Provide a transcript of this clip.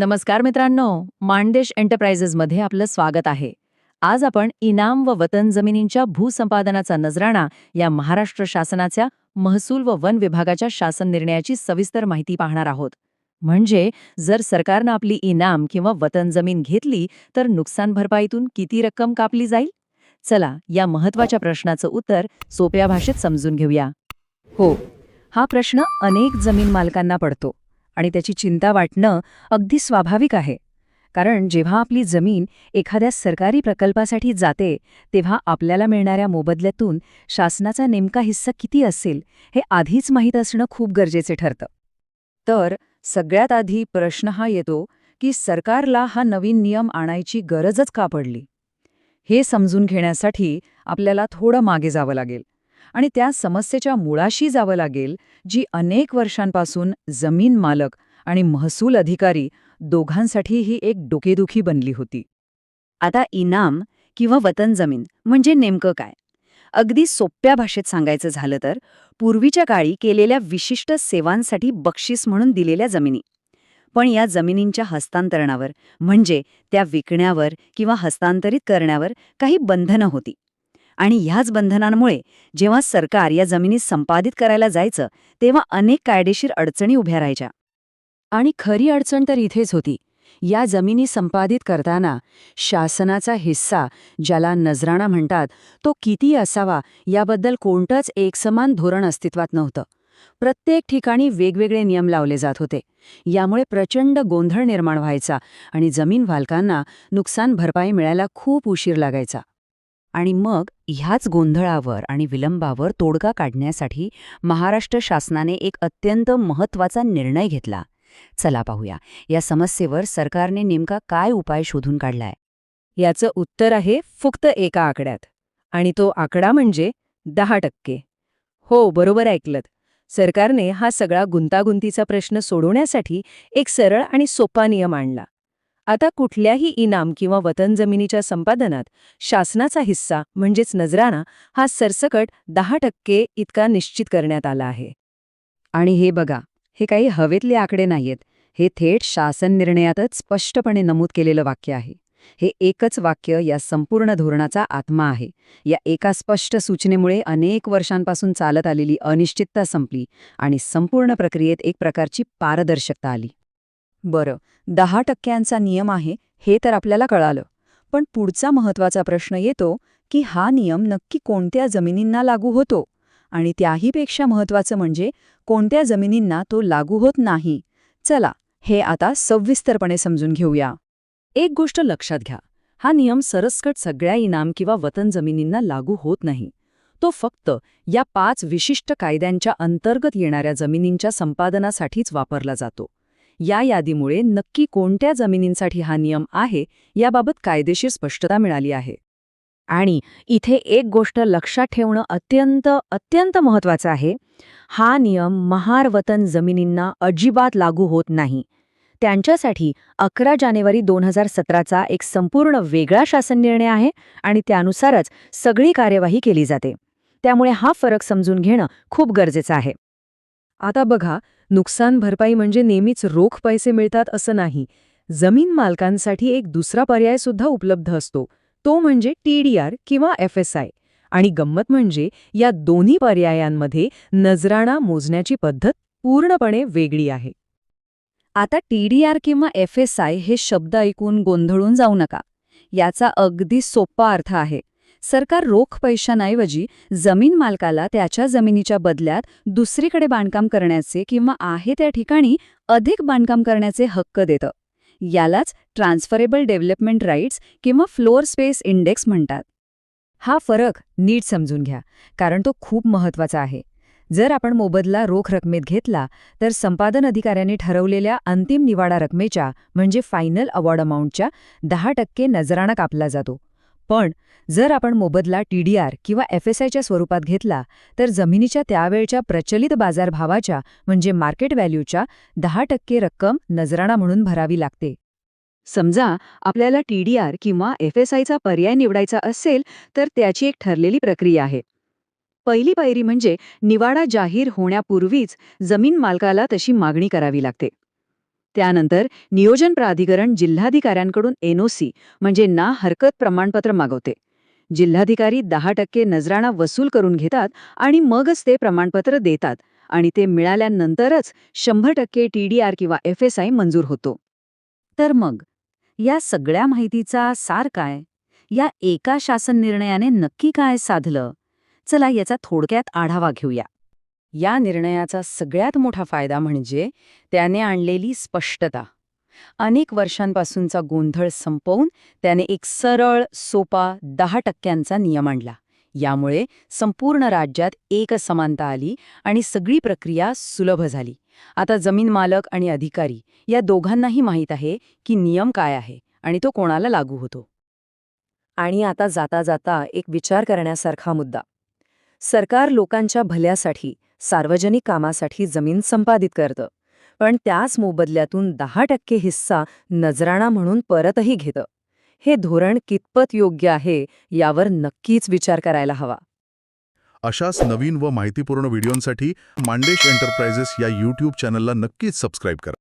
नमस्कार मित्रांनो मानदेश एंटरप्राइजेसमध्ये आपलं स्वागत आहे. आज आपण इनाम व वतन जमिनींच्या भूसंपादनाचा नजराणा या महाराष्ट्र शासनाच्या महसूल व वन विभागाच्या शासन निर्णयाची सविस्तर माहिती पाहणार आहोत. म्हणजे जर सरकारनं आपली इनाम किंवा वतन जमीन घेतली तर नुकसान भरपाईतून किती रक्कम कापली जाईल? चला या महत्त्वाच्या प्रश्नाचं उत्तर सोप्या भाषेत समजून घेऊया. हो हा प्रश्न अनेक जमीन मालकांना पडतो. आणि त्याची चिंता वाटणं अगदी स्वाभाविक आहे. कारण जेव्हा आपली जमीन एखाद्या सरकारी प्रकल्पासाठी जाते तेव्हा आपल्याला मिळणाऱ्या मोबदल्यातून शासनाचा नेमका हिस्सा किती असेल हे आधीच माहीत असणं खूप गरजेचे ठरतं. तर सगळ्यात आधी प्रश्न हा येतो की सरकारला हा नवीन नियम आणायची गरजच का पडली? हे समजून घेण्यासाठी आपल्याला थोडं मागे जावं लागेल. आणि त्या समस्येच्या मुळाशी जावं लागेल जी अनेक वर्षांपासून जमीन मालक आणि महसूल अधिकारी दोघांसाठी ही एक डोकेदुखी बनली होती. आता इनाम किंवा वतन जमीन म्हणजे नेमकं काय? अगदी सोप्या भाषेत सांगायचं झालं तर पूर्वीच्या काळी केलेल्या विशिष्ट सेवांसाठी बक्षीस म्हणून दिलेल्या जमिनी. पण या जमिनींच्या हस्तांतरणावर म्हणजे त्या विकण्यावर किंवा हस्तांतरित करण्यावर काही बंधनं होती. आणि ह्याच बंधनांमुळे जेव्हा सरकार या जमिनी संपादित करायला जायचं तेव्हा अनेक कायदेशीर अडचणी उभ्या राहायच्या. आणि खरी अडचण तर इथेच होती. या जमिनी संपादित करताना शासनाचा हिस्सा ज्याला नजराणा म्हणतात तो किती असावा याबद्दल कोणतंच एकसमान धोरण अस्तित्वात नव्हतं. प्रत्येक ठिकाणी वेगवेगळे नियम लावले जात होते. यामुळे प्रचंड गोंधळ निर्माण व्हायचा आणि जमीन मालकांना नुकसान भरपाई मिळायला खूप उशीर लागायचा. आणि मग ह्याच गोंधळावर आणि विलंबावर तोडगा काढण्यासाठी महाराष्ट्र शासनाने एक अत्यंत महत्त्वाचा निर्णय घेतला. चला पाहूया या समस्येवर सरकारने नेमका काय उपाय शोधून काढलाय? याचं उत्तर आहे फक्त एका आकड्यात आणि तो आकडा म्हणजे दहा टक्के. हो बरोबर ऐकलत. सरकारने हा सगळा गुंतागुंतीचा प्रश्न सोडवण्यासाठी एक सरळ आणि सोपा नियम आणला. आता कुठल्याही इनाम किंवा वतन जमिनीच्या संपादनात शासनाचा हिस्सा म्हणजेच नजराणा हा सरसकट दहा टक्के इतका निश्चित करण्यात आला आहे. आणि हे बघा हे काही हवेतले आकडे नाहीयेत. हे थेट शासन निर्णयातच स्पष्टपणे नमूद केलेलं वाक्य आहे. हे एकच वाक्य या संपूर्ण धोरणाचा आत्मा आहे. या एका स्पष्ट सूचनेमुळे अनेक वर्षांपासून चालत आलेली अनिश्चितता संपली आणि संपूर्ण प्रक्रियेत एक प्रकारची पारदर्शकता आली. बरं दहा टक्क्यांचा नियम आहे हे तर आपल्याला कळालं. पण पुढचा महत्त्वाचा प्रश्न येतो की हा नियम नक्की कोणत्या जमिनींना लागू होतो? आणि त्याहीपेक्षा महत्वाचं म्हणजे कोणत्या जमिनींना तो लागू होत नाही? चला हे आता सविस्तरपणे समजून घेऊया. एक गोष्ट लक्षात घ्या हा नियम सरसकट सगळ्या इनाम किंवा वतन जमिनींना लागू होत नाही. तो फक्त या पाच विशिष्ट कायद्यांच्या अंतर्गत येणाऱ्या जमिनींच्या संपादनासाठीच वापरला जातो. या यादीमुळे नक्की कोणत्या जमिनींसाठी हा नियम आहे याबाबत कायदेशीर स्पष्टता मिळाली आहे. आणि इथे एक गोष्ट लक्षात ठेवणं अत्यंत अत्यंत महत्वाचं आहे. हा नियम महार वतन जमिनींना अजिबात लागू होत नाही. त्यांच्यासाठी अकरा जानेवारी दोन हजार सतराचा एक संपूर्ण वेगळा शासन निर्णय आहे आणि त्यानुसारच सगळी कार्यवाही केली जाते. त्यामुळे हा फरक समजून घेणं खूप गरजेचं आहे. आता बघा नुकसान भरपाई म्हणजे नेहमीच रोख पैसे मिळतात असं नाही. जमीन मालकांसाठी एक दुसरा पर्याय सुद्धा उपलब्ध असतो. तो म्हणजे टीडीआर किंवा एफ एस आय. आणि गंमत म्हणजे या दोन्ही पर्यायांमध्ये नजराणा मोजण्याची पद्धत पूर्णपणे वेगळी आहे. आता टीडीआर किंवा एफ एस आय हे शब्द ऐकून गोंधळून जाऊ नका. याचा अगदी सोपा अर्थ आहे. सरकार रोख पैशांऐवजी जमीन मालकाला त्याच्या जमिनीच्या बदल्यात दुसरीकडे बांधकाम करण्याचे किंवा आहे त्या ठिकाणी अधिक बांधकाम करण्याचे हक्क देतं. यालाच ट्रान्सफरेबल डेव्हलपमेंट राईट्स किंवा फ्लोअर स्पेस इंडेक्स म्हणतात. हा फरक नीट समजून घ्या कारण तो खूप महत्त्वाचा आहे. जर आपण मोबदला रोख रकमेत घेतला तर संपादन अधिकाऱ्यांनी ठरवलेल्या अंतिम निवाडा रकमेच्या म्हणजे फायनल अवॉर्ड अमाऊंटच्या दहा टक्के नजराणा कापला जातो. पण जर आपण मोबदला टीडीआर किंवा एफएसआयच्या स्वरूपात घेतला तर जमिनीच्या त्यावेळच्या प्रचलित बाजारभावाच्या म्हणजे मार्केट व्हॅल्यूच्या दहा टक्के रक्कम नजराणा म्हणून भरावी लागते. समजा आपल्याला टीडीआर किंवा एफएसआयचा पर्याय निवडायचा असेल तर त्याची एक ठरलेली प्रक्रिया आहे. पहिली पायरी म्हणजे निवाडा जाहीर होण्यापूर्वीच जमीन मालकाला तशी मागणी करावी लागते. त्यानंतर नियोजन प्राधिकरण जिल्हाधिकाऱ्यांकडून एनओसी म्हणजे ना हरकत प्रमाणपत्र मागवते. जिल्हाधिकारी दहा टक्के नजराणा वसूल करून घेतात आणि मगच ते प्रमाणपत्र देतात आणि ते मिळाल्यानंतरच शंभर टक्के टीडीआर किंवा एफ एस आय मंजूर होतो. तर मग या सगळ्या माहितीचा सार काय? या एका शासन निर्णयाने नक्की काय साधलं? चला याचा थोडक्यात आढावा घेऊया. या निर्णयाचा सगळ्यात मोठा फायदा म्हणजे त्याने आणलेली स्पष्टता. अनेक वर्षांपासूनचा गोंधळ संपवून त्याने एक सरळ सोपा दहा टक्क्यांचा नियम आणला. यामुळे संपूर्ण राज्यात एक समानता आली आणि सगळी प्रक्रिया सुलभ झाली. आता जमीन मालक आणि अधिकारी या दोघांनाही माहीत आहे की नियम काय आहे आणि तो कोणाला लागू होतो. आणि आता जाता जाता एक विचार करण्यासारखा मुद्दा. सरकार लोकांच्या भल्यासाठी सार्वजनिक कामासाठी जमीन संपादित करतं. पण त्याच मोबदल्यातून दहा टक्के हिस्सा नजराणा म्हणून परतही घेतं. हे धोरण कितपत योग्य आहे यावर नक्कीच विचार करायला हवा. अशाच नवीन व माहितीपूर्ण व्हिडिओंसाठी मांडेश एंटरप्राइजेस या यूट्यूब चॅनलला नक्कीच सबस्क्राईब करा.